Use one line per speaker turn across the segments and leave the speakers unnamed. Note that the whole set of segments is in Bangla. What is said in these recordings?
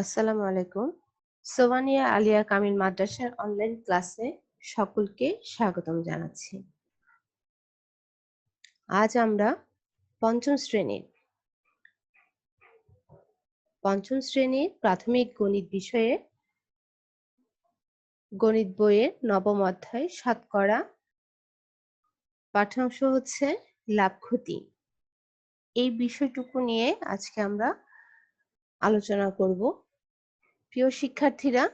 আসসালামু আলাইকুম। সোমানিয়া আলিয়া কামিল মাদ্রাসার অনলাইন ক্লাসে সকলকে স্বাগতম জানাচ্ছি। আজ আমরা পঞ্চম শ্রেণির পঞ্চম শ্রেণির প্রাথমিক গণিত বিষয়ে, গণিত বইয়ের নবম অধ্যায় শতকরা পাঠ্যাংশ হচ্ছে লাভ ক্ষতি। এই বিষয়টুকু নিয়ে আজকে আমরা আলোচনা করব। প্রিয় শিক্ষার্থীরা,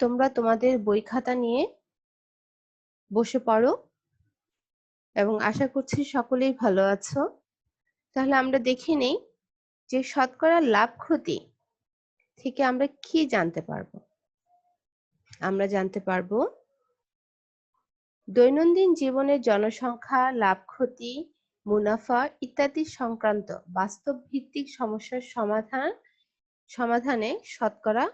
তোমরা তোমাদের বই খাতা নিয়ে বসে পড়ো এবং আশা করছি সকলেই ভালো আছো। তাহলে আমরা দেখে নেই যে শতকরা লাভ ক্ষতি থেকে আমরা কি জানতে পারব। আমরা জানতে পারব, দৈনন্দিন জীবনের জনসংখ্যা, লাভ ক্ষতি, মুনাফা ইত্যাদি সংক্রান্ত বাস্তব ভিত্তিক সমস্যার সমাধান সমাধানে শতকরা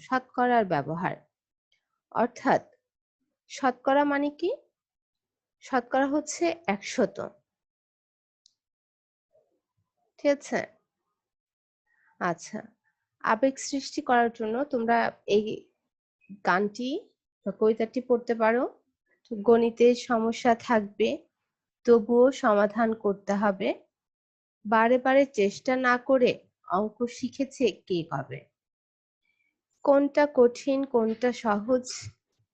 শতকরার ব্যবহার। অর্থাৎ শতকরা মানে কি? শতকরা হচ্ছে একশত। ঠিক আছে? আচ্ছা আবেগ সৃষ্টি করার জন্য তোমরা এই গানটি কবিতাটি পড়তে পারো। গণিতের সমস্যা থাকবে, তবুও সমাধান করতে হবে। বারে বারে চেষ্টা না করে অঙ্ক শিখেছে কে কবে? কোনটা কঠিন, কোনটা সহজ,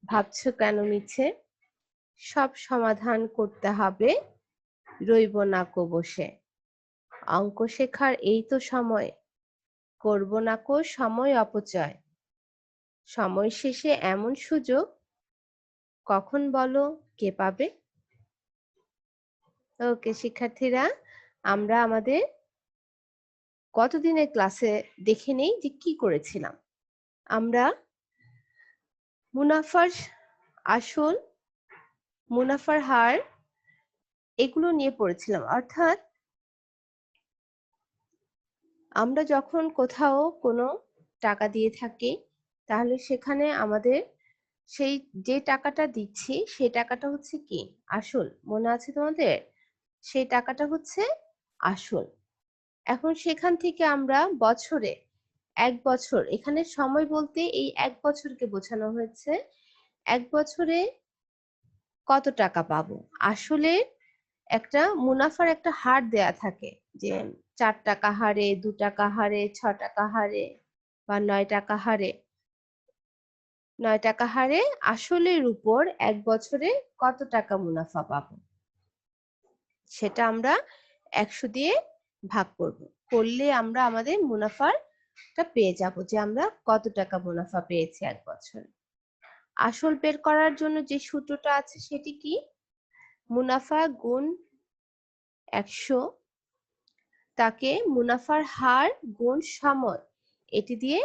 ভাবছ কেন মিছে? সব সমাধান করতে হবে, রইব না কো বসে অঙ্ক শেখার এই তো সময়, করব না কো সময় অপচয়। সময় শেষে এমন সুযোগ, কখন বলো, কে পাবে? ওকে, শিক্ষার্থীরা, আমরা আমাদের গতদিনের ক্লাসে দেখে নেই যে কি করেছিলাম। আমরা মুনাফার আসল, মুনাফার হার এগুলো নিয়ে পড়েছিলাম। অর্থাৎ আমরা যখন কোথাও কোনো টাকা দিয়ে থাকি, তাহলে সেখানে আমাদের সেই যে টাকাটা দিচ্ছি, সেই টাকাটা হচ্ছে কি? আসল। মনে আছে তোমাদের? সেই টাকাটা হচ্ছে আসল। এখন সেখান থেকে আমরা বছরে এক বছর, এখানে সময় বলতে এই এক বছরকে বোঝানো হয়েছে, এক বছরে কত টাকা পাবো? আসলে একটা মুনাফার একটা হার দেয়া থাকে যে চার টাকা হারে, দু টাকা হারে, ছ টাকা হারে বা নয় টাকা হারে। নয় টাকা হারে আসলের উপর এক বছরে কত টাকা মুনাফা পাবো? সেটা আমরা একশো দিয়ে ভাগ করব। করলে আমরা আমাদের মুনাফারটা পেয়ে যাব যে আমরা কত টাকা মুনাফা পেয়েছি এক বছর। আসল বের করার জন্য যে সূত্রটা আছে সেটি কি? মুনাফা গুণ একশো, তাকে মুনাফার হার গুণ সময়, এটি দিয়ে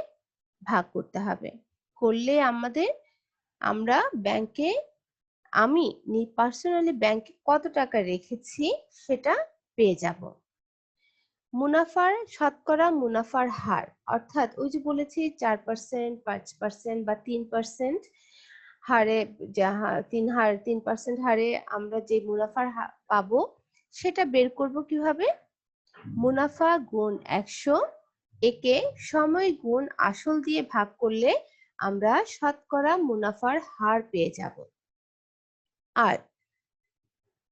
ভাগ করতে হবে। করলে আমাদের, আমরা ব্যাংকে, আমি পার্সোনালি ব্যাংকে কত টাকা রেখেছি সেটা পেয়ে যাব। মুনাফার শতকরা মুনাফার হার, অর্থাৎ ওই যে বলেছি চার পার্সেন্ট পাঁচ পার্সেন্ট বা তিন পার্সেন্ট হারে তিন হার, তিন পার্সেন্ট হারে আমরা যে মুনাফার পাবো, সেটা বের করব কীভাবে? মুনাফা গুণ একশো, একে সময় গুণ আসল দিয়ে ভাগ করলে আমরা শতকরা মুনাফার হার পেয়ে যাব। আর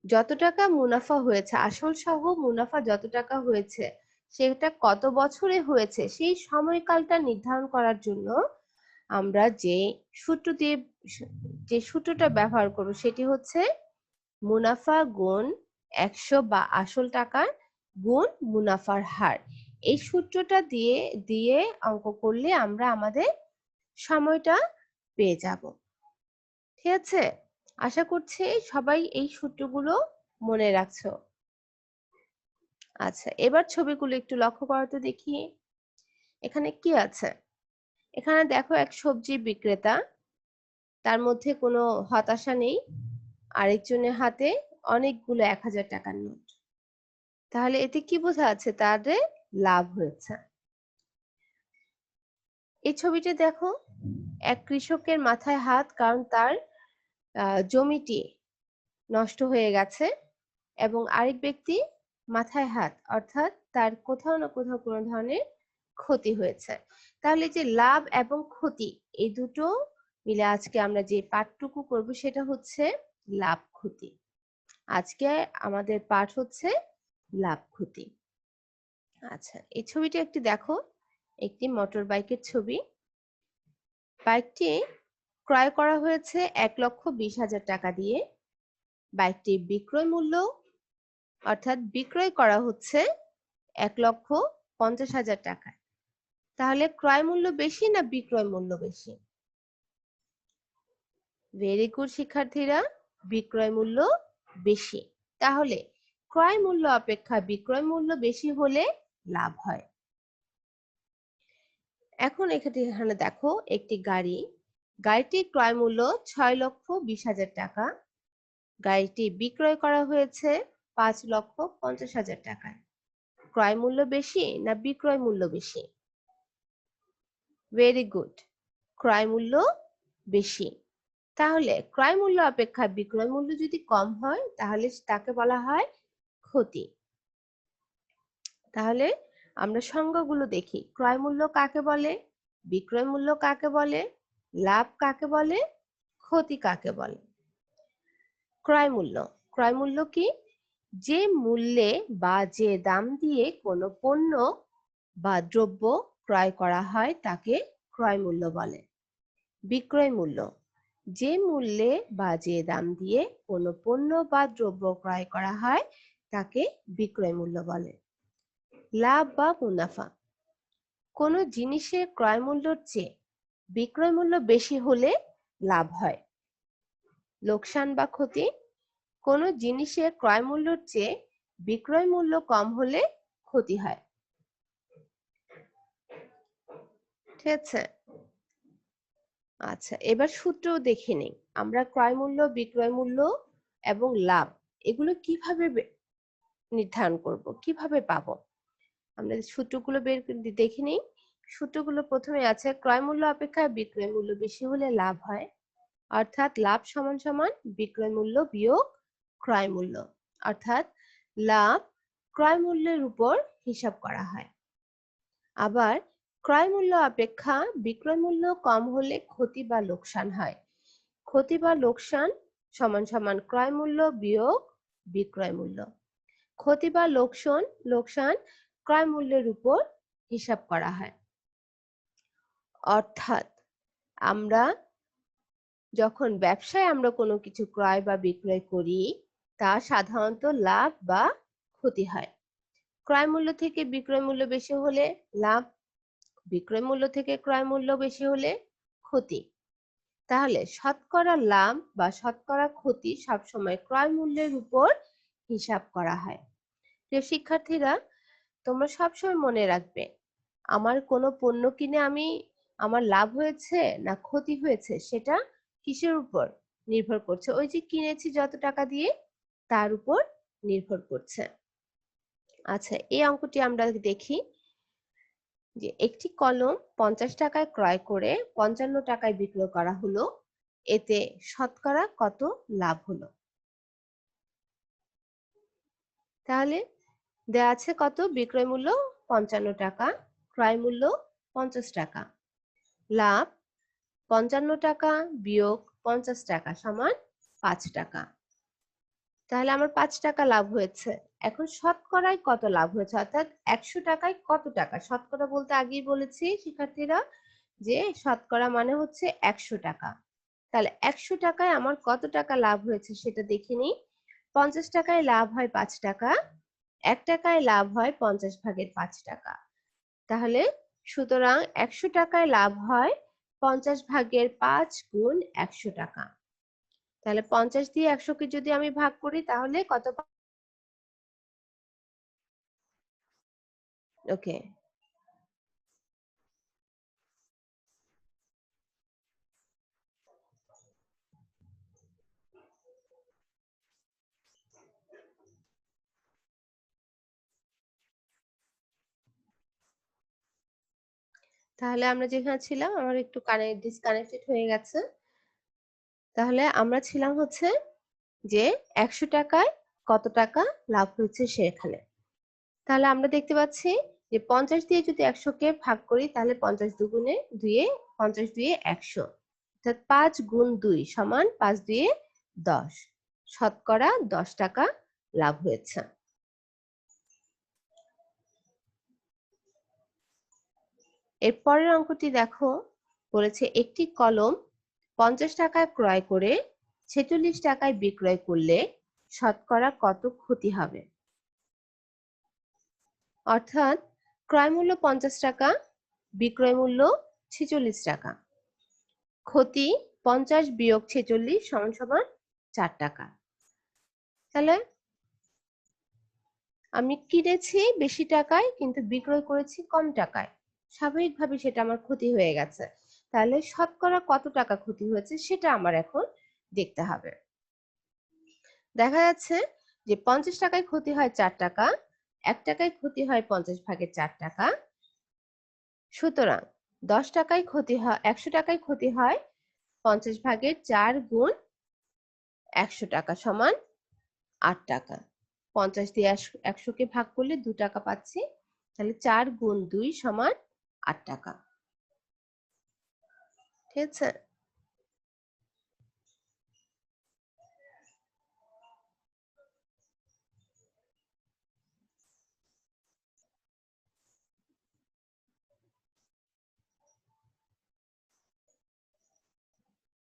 যত টাকা মুনাফা হয়েছে, আসল সহ মুনাফা যত টাকা হয়েছে, সেটা কত বছরে হয়েছে, সেই সময়কালটা নির্ধারণ করার জন্য আমরা যে সূত্র দিয়ে, যে সূত্রটা ব্যবহার করব সেটি হচ্ছে মুনাফা গুণ একশো বা আসল টাকার গুণ মুনাফার হার। এই সূত্রটা দিয়ে দিয়ে অঙ্ক করলে আমরা আমাদের সময়টা পেয়ে যাব। ঠিক আছে? আশা করছি সবাই এই সূত্রগুলো মনে রাখছো। আচ্ছা এবার ছবিগুলো একটু লক্ষ্য করো তো দেখি। এখানে কি আছে? এখানে দেখো এক সবজি বিক্রেতা, তার মধ্যে কোনো হতাশা নেই, আরেকজনের হাতে অনেকগুলো এক হাজার টাকার নোট। তাহলে এতে কি বোঝা আছে তাদের লাভ হয়েছে। এই ছবিটা দেখো, এক কৃষকের মাথায় হাত, কারণ তার জমিটি নষ্ট হয়ে গেছে এবং আরেক ব্যক্তি মাথায় হাত, অর্থাৎ তার কোথাও না কোথাও কোনো ধরনের ক্ষতি হয়েছে। তাহলে যে লাভ এবং ক্ষতি, এই দুটো মিলে আজকে আমরা যে পাঠটুকু করব সেটা হচ্ছে লাভ ক্ষতি। আজকে আমাদের পাঠ হচ্ছে লাভ ক্ষতি। আচ্ছা এই ছবিটি একটি দেখো, একটি মোটর বাইকের ছবি। বাইকটি ক্রয় করা হয়েছে এক লক্ষ বিশ হাজার টাকা দিয়ে। বাইকটি বিক্রয় মূল্য, অর্থাৎ বিক্রয় করা হচ্ছে এক লক্ষ পঞ্চাশ হাজার টাকায়। তাহলে ক্রয় মূল্য বেশি না বিক্রয় মূল্য বেশি? ভেরি গুড শিক্ষার্থীরা, বিক্রয় মূল্য বেশি। তাহলে ক্রয় মূল্য অপেক্ষা বিক্রয় মূল্য বেশি হলে লাভ হয়। এখানে এখানে দেখো একটি গাড়ি গাড়িটির ক্রয় মূল্য ছয় লক্ষ বিশ হাজার টাকা। গাড়িটি বিক্রয় করা হয়েছে পাঁচ লক্ষ পঞ্চাশ হাজার টাকায়। ক্রয় মূল্য বেশি না বিক্রয় মূল্য বেশি? ভেরি গুড ক্রয় মূল্য বেশি। তাহলে ক্রয় মূল্য অপেক্ষা বিক্রয় মূল্য যদি কম হয়, তাহলে তাকে বলা হয় ক্ষতি। তাহলে আমরা সংজ্ঞাগুলো দেখি। ক্রয় মূল্য কাকে বলে? বিক্রয় মূল্য কাকে বলে? লাভ কাকে বলে? ক্ষতি কাকে বলে? ক্রয় মূল্য। ক্রয় মূল্য কি? যে মূল্যে বা যে দাম দিয়ে কোনো পণ্য বা দ্রব্য ক্রয় করা হয় তাকে ক্রয় মূল্য বলে। বিক্রয় মূল্য। যে মূল্যে বা যে দাম দিয়ে কোনো পণ্য বা দ্রব্য ক্রয় করা হয় তাকে বিক্রয় মূল্য বলে। লাভ বা মুনাফা। কোনো জিনিসের ক্রয় মূল্যর চেয়ে বিক্রয় মূল্য বেশি হলে লাভ হয়। লোকসান বা ক্ষতি? কোনো জিনিসের ক্রয় মূল্যর চেয়ে বিক্রয় মূল্য কম হলে ক্ষতি হয়। ঠিক আছে? আচ্ছা এবার সূত্র দেখে নেই। আমরা ক্রয় মূল্য বিক্রয় মূল্য এবং লাভ, এগুলো কীভাবে নির্ধারণ করব? কীভাবে পাবো? আমরা সূত্রগুলো বের দেখে নিই। সূত্রগুলো প্রথমে আছে, ক্রয় মূল্য অপেক্ষা বিক্রয় মূল্য বেশি হলে লাভ হয়, অর্থাৎ লাভ সমান সমান বিক্রয় মূল্য বিয়োগ ক্রয় মূল্য, অর্থাৎ লাভ ক্রয় মূল্যের উপর হিসাব করা হয়। আবার ক্রয় মূল্য অপেক্ষা বিক্রয় মূল্য কম হলে ক্ষতি বা লোকসান হয়, ক্ষতি বা লোকসান সমান সমান ক্রয় মূল্য বিয়োগ বিক্রয় মূল্য, ক্ষতি বা লোকসান লোকসান ক্রয় মূল্যের উপর হিসাব করা হয়। অর্থাৎ আমরা যখন ব্যবসায় আমরা কোনো কিছু ক্রয় বা বিক্রয় করি, তা সাধারণত লাভ বা ক্ষতি হয়। ক্রয় মূল্য থেকে বিক্রয় মূল্য বেশি হলে লাভ, বিক্রয় মূল্য থেকে ক্রয় মূল্য বেশি হলে ক্ষতি। তাহলে শতকরা লাভ বা শতকরা ক্ষতি সবসময় ক্রয় মূল্যের উপর হিসাব করা হয়। প্রিয় শিক্ষার্থীরা, তোমরা সবসময় মনে রাখবে, আমার কোনো পণ্য কিনে আমি আমার লাভ হয়েছে না ক্ষতি হয়েছে সেটা কিসের উপর নির্ভর করছে? ওই যে কিনেছি যত টাকা দিয়ে তার উপর নির্ভর করছে। আচ্ছা এই অঙ্কটি আমরা দেখি যে একটি কলম পঞ্চাশ টাকায় ক্রয় করে পঞ্চান্ন টাকায় বিক্রয় করা হলো, এতে শতকরা কত লাভ হলো? তাহলে দেয়া আছে কত? বিক্রয় মূল্য পঞ্চান্ন টাকা, ক্রয় মূল্য পঞ্চাশ টাকা। লাভ পঞ্চান্ন টাকা বিয়োগ পঞ্চাশ টাকা সমান পাঁচ টাকা। তাহলে আমার পাঁচ টাকা লাভ হয়েছে। এখন শতকরায় কত লাভ হয়েছে? অর্থাৎ একশো টাকায় কত টাকা? শতকরা বলতে আগেই বলেছি শিক্ষার্থীরা যে শতকরা মানে হচ্ছে একশো টাকা। তাহলে একশো টাকায় আমার কত টাকা লাভ হয়েছে সেটা দেখে নিই। পঞ্চাশ টাকায় লাভ হয় পাঁচ টাকা, এক টাকায় লাভ হয় পঞ্চাশ ভাগের পাঁচ টাকা। তাহলে সুতরাং একশো টাকায় লাভ হয় পঞ্চাশ ভাগের পাঁচ গুণ একশো টাকা। তাহলে পঞ্চাশ দিয়ে একশো কে যদি আমি ভাগ করি, তাহলে কত ওকে তাহলে আমরা যেখানে ছিলাম আমার একটু কানেক্ট ডিসকানেক্টেড হয়ে গেছে। তাহলে আমরা ছিলাম হচ্ছে যে একশো টাকায় কত টাকা লাভ হয়েছে সেখানে। তাহলে আমরা দেখতে পাচ্ছি যে পঞ্চাশ দিয়ে যদি একশোকে ভাগ করি, তাহলে পঞ্চাশ দুগুণে দুয়ে পঞ্চাশ দুয়ে একশো। অর্থাৎ পাঁচ গুণ দুই সমান পাঁচ দুয়ে দশ। শতকরা দশ টাকা লাভ হয়েছে। এর পরের অঙ্কটি দেখো। বলেছে একটি কলম পঞ্চাশ টাকায় ক্রয় করে ছেচল্লিশ টাকায় বিক্রয় করলে শতকরা কত ক্ষতি হবে? অর্থাৎ ক্রয় মূল্য পঞ্চাশ টাকা, বিক্রয় মূল্য ছেচল্লিশ টাকা। ক্ষতি পঞ্চাশ বিয়োগ ছেচল্লিশ সমান সমান চার টাকা। তাহলে আমি কিনেছি বেশি টাকায় কিন্তু বিক্রয় করেছি কম টাকায়। স্বাভাবিকভাবে সেটা আমার ক্ষতি হয়ে গেছে। তাহলে শতকরা কত টাকা ক্ষতি হয়েছে সেটা আমার এখন দেখতে হবে। দেখা যাচ্ছে যে পঞ্চাশ টাকায় ক্ষতি হয় চার টাকা, এক টাকায় ক্ষতি হয় পঞ্চাশ ভাগের চার টাকা। সুতরাং দশ টাকায় ক্ষতি হয় একশো টাকায় ক্ষতি হয় পঞ্চাশ ভাগের চার গুণ একশো টাকা সমান আট টাকা। পঞ্চাশ দিয়ে একশোকে ভাগ করলে দু টাকা পাচ্ছি। তাহলে চার গুণ দুই সমান আট টাকা। ঠিক আছে।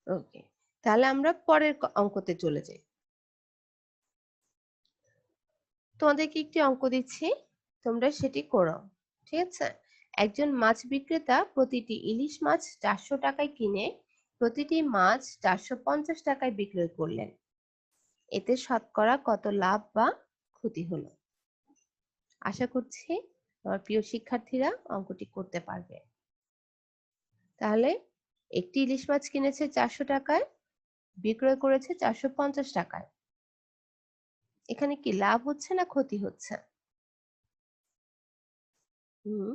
ওকে তাহলে আমরা পরের অঙ্কতে চলে যাই। তোমাদেরকে একটি অঙ্ক দিচ্ছি তোমরা সেটি করো ঠিক আছে? একজন মাছ বিক্রেতা প্রতিটি ইলিশ মাছ চারশো টাকায় কিনে, প্রতিটি মাছ চারশো পঞ্চাশ টাকায় বিক্রয় করলেন। এতে শতকরা কত লাভ বা ক্ষতি হলো? আশা করছি আমার প্রিয় শিক্ষার্থীরা অঙ্কটি করতে পারবে। তাহলে একটি ইলিশ মাছ কিনেছে চারশো টাকায়, বিক্রয় করেছে চারশো পঞ্চাশ টাকায়। এখানে কি লাভ হচ্ছে না ক্ষতি হচ্ছে? হুম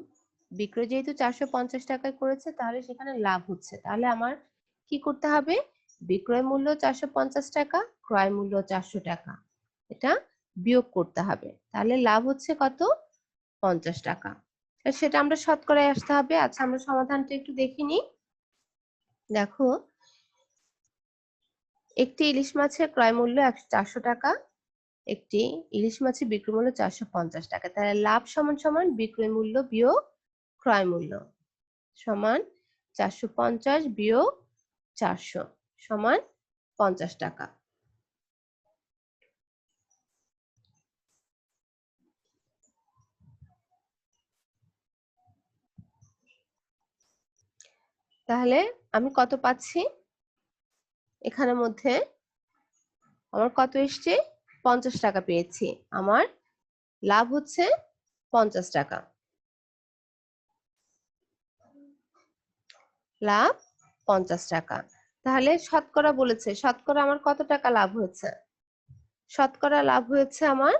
বিক্রয় যেহেতু চারশো পঞ্চাশ টাকায় করেছে, তাহলে সেখানে লাভ হচ্ছে। তাহলে আমার কি করতে হবে? বিক্রয় মূল্য চারশো পঞ্চাশ টাকা, ক্রয় মূল্য চারশো টাকা। এটা বিয়োগ করতে হবে। তাহলে লাভ হচ্ছে কত? পঞ্চাশ টাকা। সেটা আমরা শতকরায় আসতে হবে। আচ্ছা আমরা সমাধানটা একটু দেখিনি দেখো, একটি ইলিশ মাছের ক্রয় মূল্য চারশো টাকা, একটি ইলিশ মাছের বিক্রয় মূল্য চারশো পঞ্চাশ টাকা। তাহলে লাভ সমান সমান বিক্রয় মূল্য বিয়োগ ক্রয় মূল্য সমান চারশো পঞ্চাশ বিয়োগ চারশো, সমান পঞ্চাশ টাকা। তাহলে আমি কত পাচ্ছি? এখানের মধ্যে আমার কত এসছে? পঞ্চাশ টাকা পেয়েছি। আমার লাভ হচ্ছে পঞ্চাশ টাকা। লাভ পঞ্চাশ টাকা। তাহলে শতকরা বলেছে, শতকরা আমার কত টাকা লাভ হয়েছে? শতকরা লাভ হয়েছে আমার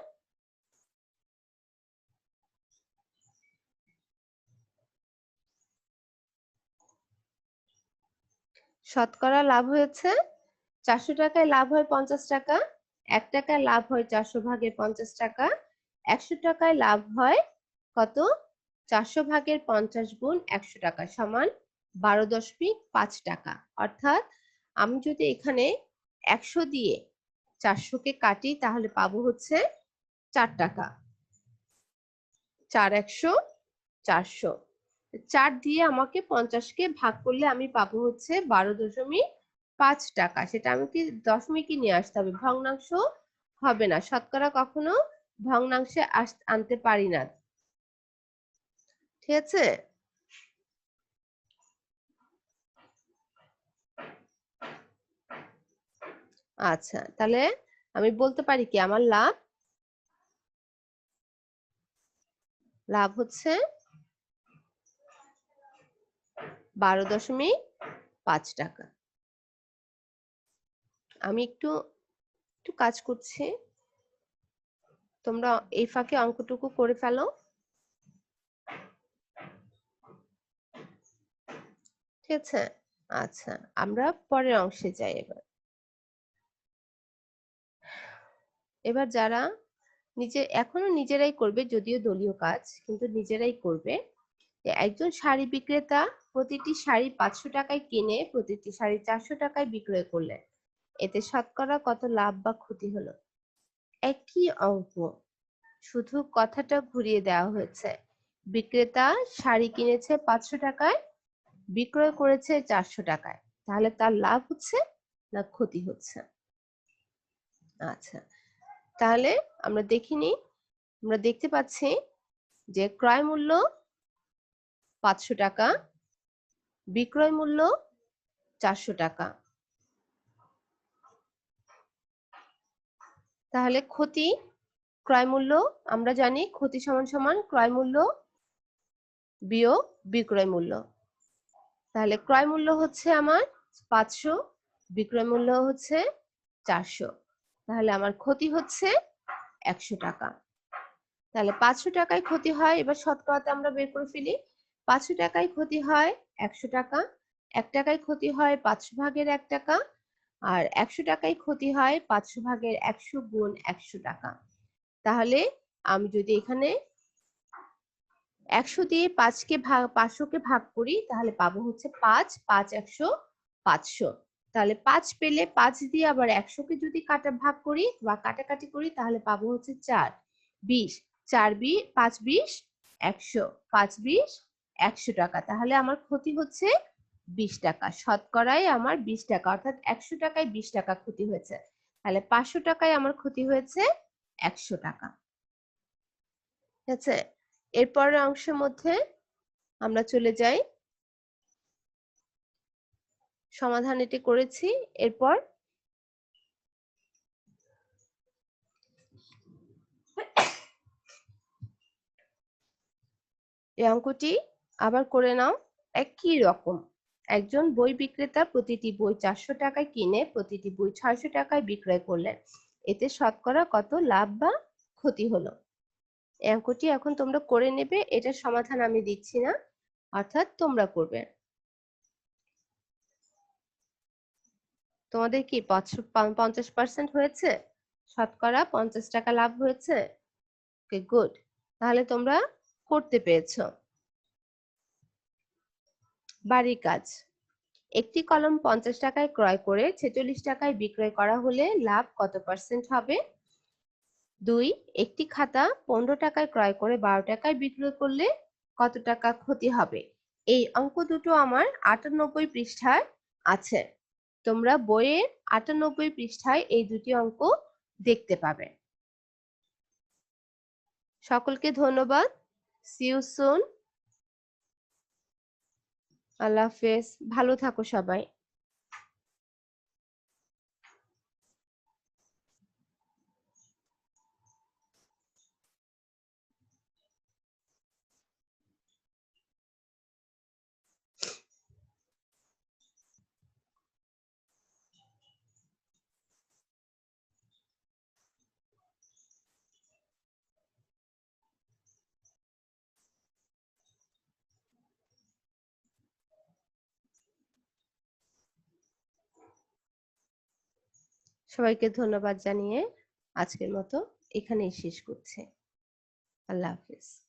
শতকরা লাভ হয়েছে চারশো টাকায় লাভ হয় পঞ্চাশ টাকা, এক টাকায় লাভ হয় চারশো ভাগের পঞ্চাশ টাকা, একশো টাকায় লাভ হয় কত? চারশো ভাগের পঞ্চাশ গুণ একশো টাকা সমান বারো দশমিক পাঁচ টাকা। অর্থাৎ আমি যদি এখানে একশো দিয়ে চারশোকে কাটি, তাহলে পাবো হচ্ছে চার টাকা। চার একশো, চারশো। চার দিয়ে আমাকে পঞ্চাশকে ভাগ করলে আমি পাবো হচ্ছে বারো দশমিক পাঁচ টাকা। সেটা আমাকে দশমিকই নিয়ে আসতে হবে। ভগ্নাংশ হবে না। শতকরা কখনো ভগ্নাংশে আনতে পারি না। ঠিক আছে? আচ্ছা তাহলে আমি বলতে পারি কি, আমার লাভ? লাভ হচ্ছে বারো দশমিক পাঁচ টাকা। আমি একটু একটু কাজ করছি। তোমরা এই ফাঁকে অঙ্কটুকু করে ফেলো। ঠিক আছে? আচ্ছা আমরা পরের অংশে যাই এবার। এবার যারা নিজে, এখনও নিজেরাই করবে যদিও দলীয় কাজ, কিন্তু নিজেরাই করবে। একজন শাড়ি বিক্রেতা প্রতিটি শাড়ি পাঁচশো টাকায় কিনে, প্রতিটি শাড়ি চারশো টাকায় বিক্রয় করলেন এতে শতকরা কত লাভ বা ক্ষতি হলো? একই অঙ্ক। শুধু কথাটা ঘুরিয়ে দেওয়া হয়েছে। বিক্রেতা শাড়ি কিনেছে পাঁচশো টাকায়, বিক্রয় করেছে চারশো টাকায়। তাহলে তার লাভ হচ্ছে না ক্ষতি হচ্ছে? আচ্ছা। তাহলে আমরা দেখিনি আমরা দেখতে পাচ্ছি যে ক্রয় মূল্য পাঁচশো টাকা, বিক্রয় মূল্য চারশো টাকা। তাহলে ক্ষতি, ক্রয় মূল্য, আমরা জানি ক্ষতি সমান সমান ক্রয় মূল্য বিয়োগ বিক্রয় মূল্য। তাহলে ক্রয় মূল্য হচ্ছে আমার পাঁচশো, বিক্রয় মূল্য হচ্ছে চারশো। তাহলে আমার ক্ষতি হচ্ছে একশো টাকা। তাহলে পাঁচশো টাকায় ক্ষতি হয়, এবার শতকরাতে আমরা বের করে ফেলি। পাঁচশো টাকায় ক্ষতি হয় একশো টাকা, এক টাকায় ক্ষতি হয় পাঁচশো ভাগের এক টাকা, আর একশো টাকায় ক্ষতি হয় পাঁচশো ভাগের একশো গুণ একশো টাকা। তাহলে আমি যদি এখানে একশো দিয়ে পাঁচকে ভাগ পাঁচশোকে ভাগ করি, তাহলে পাবো হচ্ছে পাঁচ পাঁচ একশো, পাঁচশো। তাহলে পাঁচ পেলে পাঁচ দিয়ে আবার একশোকে যদি কাটা ভাগ করি বা কাটাকাটি করি, তাহলে পাবো হচ্ছে চার। বিশ, চার বি, পাঁচ বিশ, একশো। পাঁচ বিশ, একশো টাকা। তাহলে আমার ক্ষতি হচ্ছে বিশ টাকা। শতকরায় আমার বিশ টাকা। অর্থাৎ একশো টাকায় বিশ টাকা ক্ষতি হয়েছে। তাহলে পাঁচশো টাকায় আমার ক্ষতি হয়েছে একশো টাকা। ঠিক আছে? এরপরের অংশের মধ্যে আমরা চলে যাই। সমাধান এটি করেছি। এরপর এই অঙ্কটি আবার করে নাও। একই রকম। একজন বই বিক্রেতা প্রতিটি বই চারশো টাকায় কিনে, প্রতিটি বই ছয়শো টাকায় বিক্রয় করলেন এতে শতকরা কত লাভ বা ক্ষতি হলো? এই অঙ্কটি এখন তোমরা করে নেবে, এটার সমাধান আমি দিচ্ছি না, অর্থাৎ তোমরা করবে। তোমাদের কি পঞ্চাশ পার্সেন্ট হয়েছে? শতকরা পঞ্চাশ টাকা লাভ হয়েছে? ওকে গুড তাহলে তোমরা করতে পেরেছ। বাড়ির কাজ। একটি কলম পঞ্চাশ টাকায় ক্রয় করে ছেচল্লিশ টাকায় বিক্রয় করা হলে লাভ কত পার্সেন্ট হবে? দুই, একটি খাতা পনেরো টাকায় ক্রয় করে বারো টাকায় বিক্রয় করলে কত টাকা ক্ষতি হবে? এই অঙ্ক দুটো আমার আটানব্বই পৃষ্ঠায় আছে। তোমরা বইয়ের আটানব্বই পৃষ্ঠায় এই দুটি অঙ্ক দেখতে পাবে। সকলকে ধন্যবাদ। সিউ সুন আল্লাহ হাফেজ। ভালো থাকো সবাই। সবাইকে ধন্যবাদ জানিয়ে আজকের মতো এখানেই শেষ করছে। আল্লাহ হাফিজ।